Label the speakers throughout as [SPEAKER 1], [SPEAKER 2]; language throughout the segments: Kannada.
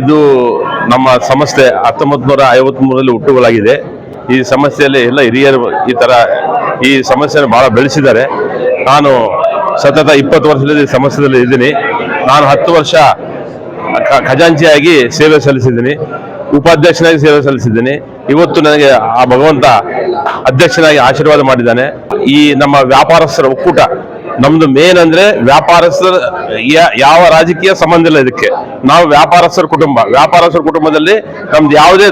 [SPEAKER 1] ಇದು ನಮ್ಮ ಸಂಸ್ಥೆ ಹತ್ತೊಂಬತ್ತು ನೂರ ಐವತ್ಮೂರರಲ್ಲಿ ಹುಟ್ಟುಗಳಾಗಿದೆ. ಈ ಸಮಸ್ಯೆಯಲ್ಲಿ ಎಲ್ಲ ಹಿರಿಯರು ಈ ತರ ಈ ಸಮಸ್ಯೆಯನ್ನು ಬಹಳ ಬೆಳೆಸಿದ್ದಾರೆ. ನಾನು ಸತತ ಇಪ್ಪತ್ತು ವರ್ಷದಲ್ಲಿ ಸಮಸ್ಯೆಯಲ್ಲಿ ಇದ್ದೀನಿ. ನಾನು ಹತ್ತು ವರ್ಷ ಖಜಾಂಚಿಯಾಗಿ ಸೇವೆ ಸಲ್ಲಿಸಿದ್ದೀನಿ. ಉಪಾಧ್ಯಕ್ಷನಾಗಿ ಸೇವೆ ಸಲ್ಲಿಸಿದ್ದೀನಿ. ಇವತ್ತು ನನಗೆ ಆ ಭಗವಂತ ಅಧ್ಯಕ್ಷನಾಗಿ ಆಶೀರ್ವಾದ ಮಾಡಿದ್ದಾನೆ. ಈ ನಮ್ಮ ವ್ಯಾಪಾರಸ್ಥರ ಒಕ್ಕೂಟ ನಮ್ದು ಮೇನ್ ಅಂದ್ರೆ ವ್ಯಾಪಾರಸ್ಥರ ಯಾವ ರಾಜಕೀಯ ಸಂಬಂಧ ಇಲ್ಲ ಇದಕ್ಕೆ. ನಾವು ವ್ಯಾಪಾರಸ್ಥರ ಕುಟುಂಬ. ವ್ಯಾಪಾರಸ್ಥರ ಕುಟುಂಬದಲ್ಲಿ ನಮ್ದು ಯಾವುದೇ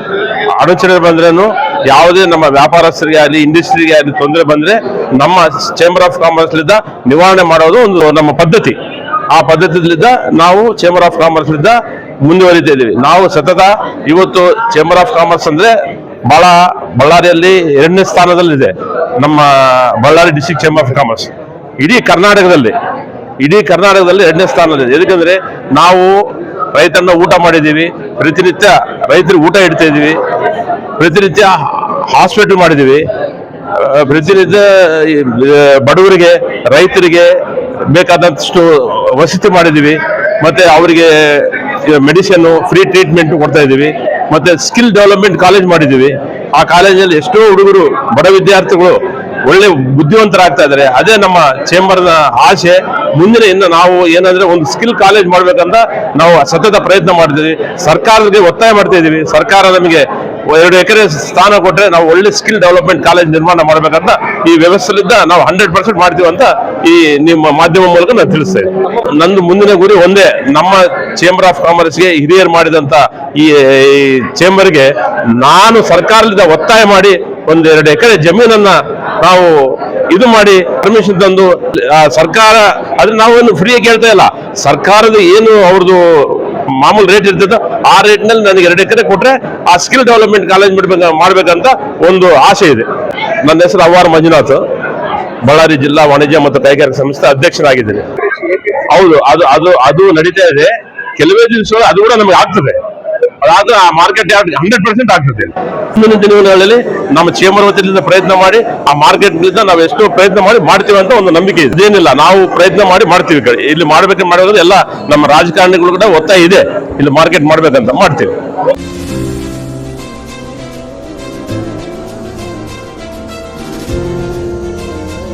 [SPEAKER 1] ಅಡಚಣೆ ಬಂದ್ರೇನು, ಯಾವುದೇ ನಮ್ಮ ವ್ಯಾಪಾರಸ್ಥರಿಗೆ ಆಗಲಿ ಇಂಡಸ್ಟ್ರಿಗೆ ಆಗಲಿ ತೊಂದರೆ ಬಂದ್ರೆ ನಮ್ಮ ಚೇಂಬರ್ ಆಫ್ ಕಾಮರ್ಸ್ ಲಿದ್ದ ನಿವಾರಣೆ ಮಾಡೋದು ಒಂದು ನಮ್ಮ ಪದ್ಧತಿ. ಆ ಪದ್ಧತಿಲಿದ್ದ ನಾವು ಚೇಂಬರ್ ಆಫ್ ಕಾಮರ್ಸ್ ಲಿದ್ದ ಮುಂದುವರಿತಾ ಇದ್ದೀವಿ. ನಾವು ಸತತ ಇವತ್ತು ಚೇಂಬರ್ ಆಫ್ ಕಾಮರ್ಸ್ ಅಂದ್ರೆ ಬಹಳ ಬಳ್ಳಾರಿಯಲ್ಲಿ ಎರಡನೇ ಸ್ಥಾನದಲ್ಲಿದೆ ನಮ್ಮ Ballari district chamber of commerce ಇಡೀ ಕರ್ನಾಟಕದಲ್ಲಿ ಇಡೀ ಕರ್ನಾಟಕದಲ್ಲಿ ಎರಡನೇ ಸ್ಥಾನದಲ್ಲಿದೆ ಯಾಕಂದ್ರೆ ನಾವು ರೈತರನ್ನ ಊಟ ಮಾಡಿದ್ದೀವಿ, ಪ್ರತಿನಿತ್ಯ ರೈತರಿಗೆ ಊಟ ಇಡ್ತಾ ಇದ್ದೀವಿ, ಪ್ರತಿನಿತ್ಯ ಹಾಸ್ಪಿಟಲ್ ಮಾಡಿದ್ದೀವಿ ಪ್ರತಿನಿತ್ಯ ಬಡವರಿಗೆ, ರೈತರಿಗೆ ಬೇಕಾದಷ್ಟು ವಸತಿ ಮಾಡಿದ್ದೀವಿ, ಮತ್ತೆ ಅವರಿಗೆ ಮೆಡಿಸಿನ್ ಫ್ರೀ ಟ್ರೀಟ್ಮೆಂಟ್ ಕೊಡ್ತಾ ಇದ್ದೀವಿ, ಮತ್ತೆ ಸ್ಕಿಲ್ ಡೆವಲಪ್ಮೆಂಟ್ ಕಾಲೇಜ್ ಮಾಡಿದ್ದೀವಿ. ಆ ಕಾಲೇಜಲ್ಲಿ ಎಷ್ಟೋ ಹುಡುಗರು, ಬಡ ವಿದ್ಯಾರ್ಥಿಗಳು ಒಳ್ಳೆ ಬುದ್ಧಿವಂತರಾಗ್ತಾ ಇದ್ದಾರೆ. ಅದೇ ನಮ್ಮ ಚೇಂಬರ್ನ ಆಸೆ. ಮುಂದಿನ ಇನ್ನು ನಾವು ಏನಂದ್ರೆ ಒಂದು ಸ್ಕಿಲ್ ಕಾಲೇಜ್ ಮಾಡ್ಬೇಕಂತ ನಾವು ಸತತ ಪ್ರಯತ್ನ ಮಾಡ್ತೀವಿ ಸರ್ಕಾರಕ್ಕೆ ಒತ್ತಾಯ ಮಾಡ್ತಾ ಇದೀವಿ ಸರ್ಕಾರ ನಮಗೆ ಎರಡು ಎಕರೆ ಸ್ಥಾನ ಕೊಟ್ಟರೆ ನಾವು ಒಳ್ಳೆ ಸ್ಕಿಲ್ ಡೆವಲಪ್ಮೆಂಟ್ ಕಾಲೇಜ್ ನಿರ್ಮಾಣ ಮಾಡಬೇಕಂತ ಈ ವ್ಯವಸ್ಥೆಲಿದ್ದ ನಾವು ಹಂಡ್ರೆಡ್ ಪರ್ಸೆಂಟ್ ಮಾಡ್ತೀವಿ ಅಂತ ಈ ನಿಮ್ಮ ಮಾಧ್ಯಮ ಮೂಲಕ ನಾನು ತಿಳಿಸ್ತೇನೆ. ನಂದು ಮುಂದಿನ ಗುರಿ ಒಂದೇ ನಮ್ಮ ಚೇಂಬರ್ ಆಫ್ ಕಾಮರ್ಸ್ಗೆ ಹಿರಿಯರು ಮಾಡಿದಂತ ಈ ಚೇಂಬರ್ಗೆ ನಾನು ಸರ್ಕಾರದಿಂದ ಒತ್ತಾಯ ಮಾಡಿ ಒಂದೆರಡು ಎಕರೆ ಜಮೀನನ್ನ ನಾವು ಇದು ಮಾಡಿ ಪರ್ಮಿಷನ್ ತಂದು ಸರ್ಕಾರ ಅದನ್ನ ನಾವೇನು ಫ್ರೀಯಾಗಿ ಕೇಳ್ತಾ ಇಲ್ಲ. ಸರ್ಕಾರದ ಏನು ಅವ್ರದ್ದು ಮಾಮೂಲು ರೇಟ್ ಇರ್ತದೆ. ಆ ರೇಟ್ನಲ್ಲಿ ನನಗೆ ಎರಡು ಎಕರೆ ಕೊಟ್ರೆ ಆ ಸ್ಕಿಲ್ ಡೆವಲಪ್ಮೆಂಟ್ ಕಾಲೇಜ್ ಮಾಡಬೇಕಂತ ಮಾಡ್ಬೇಕಂತ ಒಂದು ಆಸೆ ಇದೆ. ನನ್ನ ಹೆಸರು ಅವಾರ್ ಮಂಜುನಾಥ್. ಬಳ್ಳಾರಿ ಜಿಲ್ಲಾ ವಾಣಿಜ್ಯ ಮತ್ತು ಕೈಗಾರಿಕಾ ಸಂಸ್ಥೆ ಅಧ್ಯಕ್ಷರಾಗಿದ್ದೀನಿ. ಹೌದು, ಅದು ಅದು ಅದು ನಡೀತಾ ಇದೆ. ಕೆಲವೇ ದಿವಸ ಅದು ಕೂಡ ನಮಗೆ ಆಗ್ತದೆ. ಅದಾದ ಆ ಮಾರ್ಕೆಟ್ ಹಂಡ್ರೆಡ್ ಪರ್ಸೆಂಟ್ ಆಗ್ತದೆ. ಮುಂದಿನ ದಿನಗಳಲ್ಲಿ ನಮ್ಮ ಚೇಂಬರ್ ವತಿಯಿಂದ ಪ್ರಯತ್ನ ಮಾಡಿ, ಆ ಮಾರ್ಕೆಟ್ ನಾವು ಎಷ್ಟು ಪ್ರಯತ್ನ ಮಾಡಿ ಮಾಡ್ತೀವಿ ಅಂತ ಒಂದು ನಂಬಿಕೆ ಇದೆ. ಇದೇನಿಲ್ಲ, ನಾವು ಪ್ರಯತ್ನ ಮಾಡಿ ಮಾಡ್ತೀವಿ ಕಡೆ ಇಲ್ಲಿ ಮಾಡ್ಬೇಕು ಮಾಡೋದ್ರೆ ಎಲ್ಲ ನಮ್ಮ ರಾಜಕಾರಣಿಗಳು ಕೂಡ ಒತ್ತಾಯ ಇದೆ. ಇಲ್ಲಿ ಮಾರ್ಕೆಟ್ ಮಾಡ್ಬೇಕಂತ ಮಾಡ್ತೀವಿ.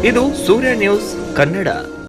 [SPEAKER 2] ಇದು ಸೂರ್ಯ ನ್ಯೂಸ್ ಕನ್ನಡ.